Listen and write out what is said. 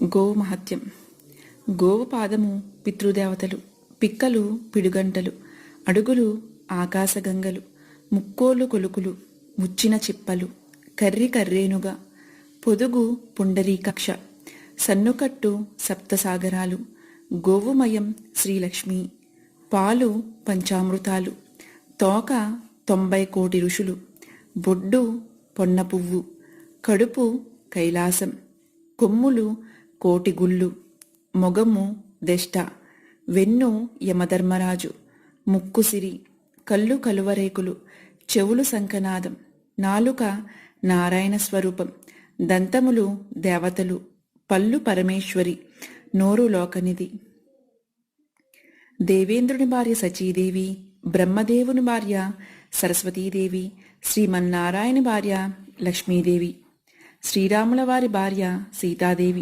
గోవు మహత్యం గోవు పాదము పితృదేవతలు పిక్కలు పిడుగంటలు అడుగులు ఆకాశగంగలు ముక్కోలు కొలుకులు ముచ్చిన చిప్పలు కర్రి కర్రేనుగా పొదుగు పుండరీకక్ష సన్నుకట్టు సప్తసాగరాలు గోవుమయం శ్రీలక్ష్మి పాలు పంచామృతాలు తోక తొంభై కోటి ఋషులు బొడ్డు పొన్న పువ్వు కడుపు కైలాసం కొమ్ములు కోటి గుళ్ళు మొగము దెష్ట వెన్ను యమధర్మరాజు ముక్కుసిరి కళ్ళు కలువరేకులు చెవులు శంఖనాదం నాలుక నారాయణ స్వరూపం దంతములు దేవతలు పళ్ళు పరమేశ్వరి నోరు లోకనిధి. దేవేంద్రుని భార్య సచీదేవి బ్రహ్మదేవుని భార్య సరస్వతీదేవి శ్రీమన్నారాయణ భార్య లక్ష్మీదేవి శ్రీరాముల వారి భార్య సీతాదేవి.